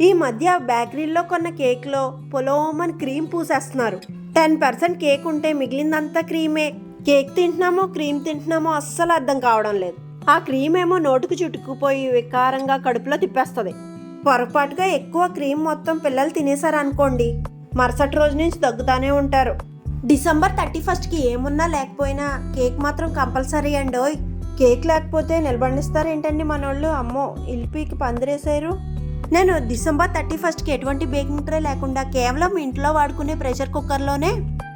ఈ మధ్య బేకరీలో కొన్న కేక్లో పొలోమన్ క్రీమ్ పూసేస్తున్నారు. టెన్ పర్సెంట్ కేక్ ఉంటే మిగిలిందంతా క్రీమే. కేక్ తింటున్నామో క్రీమ్ తింటున్నామో అస్సలు అర్థం కావడం లేదు. ఆ క్రీమ్ ఏమో నోటుకు చుట్టుకుపోయి వికారంగా కడుపులో తిప్పేస్తుంది. పొరపాటుగా ఎక్కువ క్రీమ్ మొత్తం పిల్లలు తినేశారనుకోండి మరుసటి రోజు నుంచి దగ్గుతానే ఉంటారు. డిసెంబర్ థర్టీ ఫస్ట్కి ఏమున్నా లేకపోయినా కేక్ మాత్రం కంపల్సరీ అండి ఓయ్ కేక్ లేకపోతే నిలబడిస్తారేంటండి మనోళ్ళు? అమ్మో ఇల్పీకి పందిరేశారు. నేను డిసెంబర్ థర్టీ ఫస్ట్కి ఎటువంటి బేకింగ్ ట్రే లేకుండా కేవలం ఇంట్లో వాడుకునే ప్రెషర్ కుక్కర్లోనే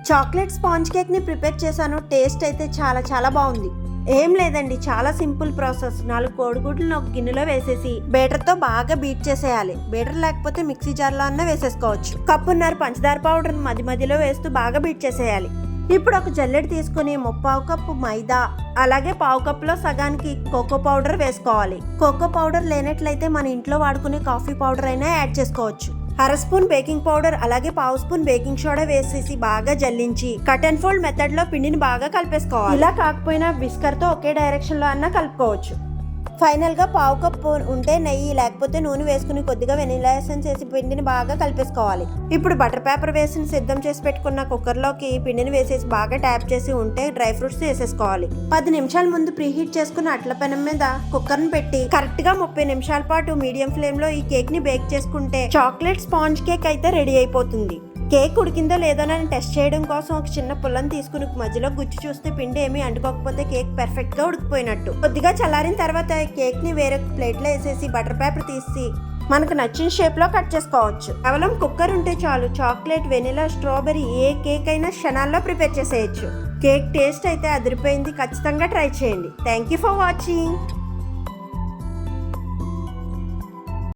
చాక్లెట్ స్పాంజ్ కేక్ని ప్రిపేర్ చేశాను. టేస్ట్ అయితే చాలా చాలా బాగుంది. ఏం లేదండి చాలా సింపుల్ ప్రాసెస్. నాలుగు కోడిగుడ్లను ఒక గిన్నెలో వేసేసి బేటర్తో బాగా బీట్ చేసేయాలి. బేటర్ లేకపోతే మిక్సీ జార్లో అన్నా వేసేసుకోవచ్చు. కప్పున్నర పంచదార పౌడర్ మధ్య మధ్యలో వేస్తూ బాగా బీట్ చేసేయాలి. ఇప్పుడు ఒక జల్లెడ తీసుకుని ముప్పావు కప్పు మైదా అలాగే పావు కప్పులో సగానికి కోకో పౌడర్ వేసుకోవాలి. కోకో పౌడర్ లేనట్లయితే మన ఇంట్లో వాడుకునే కాఫీ పౌడర్ అయినా యాడ్ చేసుకోవచ్చు. అర స్పూన్ బేకింగ్ పౌడర్ అలాగే పావు స్పూన్ బేకింగ్ సోడా వేసేసి బాగా జల్లించి కట్ అండ్ ఫోల్డ్ మెథడ్లో పిండిని బాగా కలిపేసుకోవాలి. ఇలా కాకపోయినా బిస్కర్తో ఒకే డైరెక్షన్లో అన్నా కలుపుకోవచ్చు. ఫైనల్గా పావు కప్పు ఉంటే నెయ్యి లేకపోతే నూనె వేసుకుని కొద్దిగా వెనిలా ఎసెన్స్ వేసి పిండిని బాగా కలిపేసుకోవాలి. ఇప్పుడు బటర్ పేపర్ వేసి సిద్ధం చేసి పెట్టుకున్న కుక్కర్లోకి పిండిని వేసేసి బాగా ట్యాప్ చేసి ఉంటే డ్రై ఫ్రూట్స్ వేసేసుకోవాలి. పది నిమిషాల ముందు ప్రీహీట్ చేసుకున్న అట్ల పెనం మీద కుక్కర్ని పెట్టి కరెక్ట్గా ముప్పై నిమిషాల పాటు మీడియం ఫ్లేమ్లో ఈ కేక్ని బేక్ చేసుకుంటే చాక్లెట్ స్పాంజ్ కేక్ అయితే రెడీ అయిపోతుంది. కేక్ ఉడికిందో లేదోనని టెస్ట్ చేయడం కోసం ఒక చిన్న పుల్లని తీసుకుని మధ్యలో గుచ్చి చూస్తే పిండి ఏమీ అంటుకోకపోతే కేక్ పర్ఫెక్ట్గా ఉడికిపోయినట్టు. కొద్దిగా చల్లారిన తర్వాత కేక్ని వేరే ప్లేట్లో వేసేసి బటర్ పేపర్ తీసి మనకు నచ్చిన షేప్లో కట్ చేసుకోవచ్చు. కేవలం కుక్కర్ ఉంటే చాలు చాక్లెట్ వెనిలా స్ట్రాబెరీ ఏ కేక్ అయినా క్షణాల్లో ప్రిపేర్ చేసేయచ్చు. కేక్ టేస్ట్ అయితే అదిరిపోయింది. ఖచ్చితంగా ట్రై చేయండి. Thank you for watching.